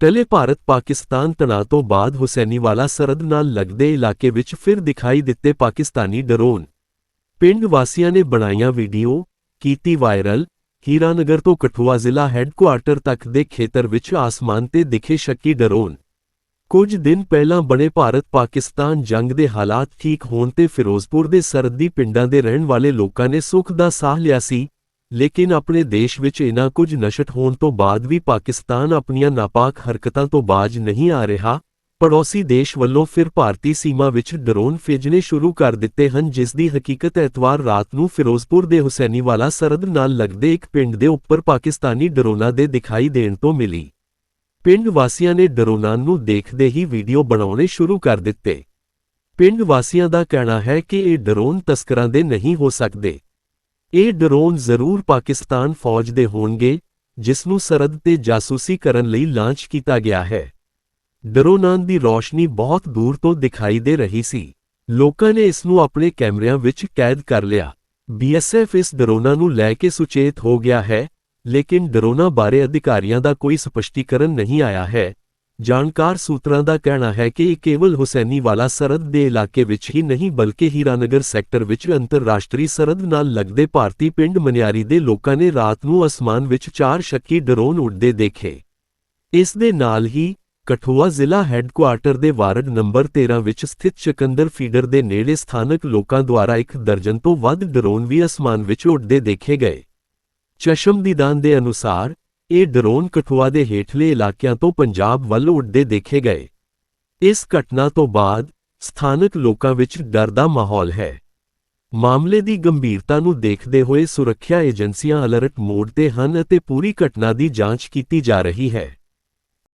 ਟਲੇ ਭਾਰਤ ਪਾਕਿਸਤਾਨ ਤਣਾਅ ਤੋਂ ਬਾਅਦ ਹੁਸੈਨੀਵਾਲਾ ਸਰਹੱਦ ਨਾਲ ਲੱਗਦੇ ਇਲਾਕੇ ਵਿੱਚ ਫਿਰ ਦਿਖਾਈ ਦਿੱਤੇ ਪਾਕਿਸਤਾਨੀ ਡਰੋਨ। ਪਿੰਡ ਵਾਸੀਆਂ ਨੇ ਬਣਾਈਆਂ ਵੀਡੀਓ, ਕੀਤੀ ਵਾਇਰਲ, ਹੀਰਾਨਗਰ ਤੋਂ ਕਠੂਆ ਜ਼ਿਲ੍ਹਾ ਹੈੱਡਕੁਆਰਟਰ ਤੱਕ ਦੇ ਖੇਤਰ ਵਿੱਚ ਆਸਮਾਨ ਤੇ ਦਿਖੇ ਸ਼ੱਕੀ ਡਰੋਨ। ਕੁਝ ਦਿਨ ਪਹਿਲਾਂ ਬਣੇ ਭਾਰਤ-ਪਾਕਿਸਤਾਨ ਜੰਗ ਦੇ ਹਾਲਾਤ ਠੀਕ ਹੋਣ ਤੇ ਫਿਰੋਜ਼ਪੁਰ ਦੇ ਸਰਦੀ ਪਿੰਡਾਂ ਦੇ ਰਹਿਣ ਵਾਲੇ ਲੋਕਾਂ ਨੇ ਸੁੱਖ ਦਾ ਸਾਹ ਲਿਆ ਸੀ। ਲੇਕਿਨ ਆਪਣੇ ਦੇਸ਼ ਵਿੱਚ ਇਨਾ ਕੁਝ ਨਸ਼ਟ ਹੋਣ ਤੋਂ ਬਾਅਦ ਵੀ ਪਾਕਿਸਤਾਨ ਆਪਣੀਆਂ ਨਾਪਾਕ ਹਰਕਤਾਂ ਤੋਂ ਬਾਜ ਨਹੀਂ ਆ ਰਿਹਾ, ਪੜੋਸੀ ਦੇਸ਼ ਵੱਲੋਂ ਫਿਰ ਭਾਰਤੀ ਸੀਮਾ ਵਿੱਚ ਡਰੋਨ ਭੇਜਣੇ ਸ਼ੁਰੂ ਕਰ ਦਿੱਤੇ ਹਨ, ਜਿਸ ਦੀ ਹਕੀਕਤ ਐਤਵਾਰ ਰਾਤ ਨੂੰ ਫਿਰੋਜ਼ਪੁਰ ਦੇ ਹੁਸੈਨੀਵਾਲਾ ਸਰਹੱਦ ਨਾਲ ਲੱਗਦੇ ਇੱਕ ਪਿੰਡ ਦੇ ਉੱਪਰ ਪਾਕਿਸਤਾਨੀ ਡਰੋਨਾਂ ਦੇ ਦਿਖਾਈ ਦੇਣ ਤੋਂ ਮਿਲੀ। ਪਿੰਡ ਵਾਸੀਆਂ ਨੇ ਡਰੋਨਾਂ ਨੂੰ ਦੇਖਦੇ ਹੀ ਵੀਡੀਓ ਬਣਾਉਣੇ ਸ਼ੁਰੂ ਕਰ ਦਿੱਤੇ। ਪਿੰਡ ਵਾਸੀਆਂ ਦਾ ਕਹਿਣਾ ਹੈ ਕਿ ਇਹ ਡਰੋਨ ਤਸਕਰਾਂ ਦੇ ਨਹੀਂ ਹੋ ਸਕਦੇ। ਇਹ ਡਰੋਨ ਜ਼ਰੂਰ ਪਾਕਿਸਤਾਨ ਫੌਜ ਦੇ ਹੋਣਗੇ ਜਿਸ ਨੂੰ ਸਰਹੱਦ ਤੇ ਜਾਸੂਸੀ ਕਰਨ ਲਈ ਲਾਂਚ ਕੀਤਾ ਗਿਆ ਹੈ। ਡਰੋਨਾਂ ਦੀ ਰੌਸ਼ਨੀ ਬਹੁਤ ਦੂਰ ਤੋਂ ਦਿਖਾਈ ਦੇ ਰਹੀ ਸੀ। ਲੋਕਾਂ ਨੇ ਇਸ ਨੂੰ ਆਪਣੇ ਕੈਮਰਿਆਂ ਵਿੱਚ ਕੈਦ ਕਰ ਲਿਆ। ਬੀਐਸਐਫ ਇਸ ਡਰੋਨਾਂ ਨੂੰ ਲੈ ਕੇ ਸੁਚੇਤ ਹੋ ਗਿਆ ਹੈ, ਲੇਕਿਨ ਡਰੋਨਾਂ ਬਾਰੇ ਅਧਿਕਾਰੀਆਂ ਦਾ ਕੋਈ ਸਪਸ਼ਟੀਕਰਨ ਨਹੀਂ ਆਇਆ ਹੈ। ਜਾਣਕਾਰ ਸੂਤਰਾਂ ਦਾ ਕਹਿਣਾ ਹੈ ਕਿ ਇਹ ਕੇਵਲ ਹੁਸੈਨੀਵਾਲਾ ਸਰਹੱਦ ਦੇ ਇਲਾਕੇ ਵਿੱਚ ਹੀ ਨਹੀਂ ਬਲਕਿ ਹੀਰਾਨਗਰ ਸੈਕਟਰ ਵਿੱਚ ਅੰਤਰਰਾਸ਼ਟਰੀ ਸਰਹੱਦ ਨਾਲ ਲੱਗਦੇ ਭਾਰਤੀ ਪਿੰਡ ਮਨਿਆਰੀ ਦੇ ਲੋਕਾਂ ਨੇ ਰਾਤ ਨੂੰ ਅਸਮਾਨ ਵਿੱਚ ਚਾਰ ਸ਼ੱਕੀ ਡਰੋਨ ਉੱਡਦੇ ਦੇਖੇ। ਇਸ ਦੇ ਨਾਲ ਹੀ ਕਠੂਆ ਜ਼ਿਲ੍ਹਾ ਹੈੱਡਕੁਆਰਟਰ ਦੇ ਵਾਰਡ ਨੰਬਰ 13 ਵਿੱਚ ਸਥਿਤ ਚਕੰਦਰ ਫੀਡਰ ਦੇ ਨੇੜੇ ਸਥਾਨਕ ਲੋਕਾਂ ਦੁਆਰਾ ਇੱਕ ਦਰਜਨ ਤੋਂ ਵੱਧ ਡਰੋਨ ਵੀ ਅਸਮਾਨ ਵਿੱਚ ਉੱਡਦੇ ਦੇਖੇ ਗਏ। ਚਸ਼ਮਦੀਦਾਨ ਦੇ ਅਨੁਸਾਰ ਇਹ ਡਰੋਨ ਕਠੂਆ ਦੇ ਹੇਠਲੇ ਇਲਾਕਿਆਂ ਤੋਂ ਪੰਜਾਬ ਵੱਲ ਉੱਡਦੇ ਦੇਖੇ ਗਏ। ਇਸ ਘਟਨਾ ਤੋਂ ਬਾਅਦ ਸਥਾਨਕ ਲੋਕਾਂ ਵਿੱਚ ਡਰ ਦਾ ਮਾਹੌਲ ਹੈ। ਮਾਮਲੇ ਦੀ ਗੰਭੀਰਤਾ ਨੂੰ ਦੇਖਦੇ ਹੋਏ ਸੁਰੱਖਿਆ ਏਜੰਸੀਆਂ ਅਲਰਟ ਮੋਡ ਤੇ ਹਨ ਅਤੇ ਪੂਰੀ ਘਟਨਾ ਦੀ ਜਾਂਚ ਕੀਤੀ ਜਾ ਰਹੀ ਹੈ।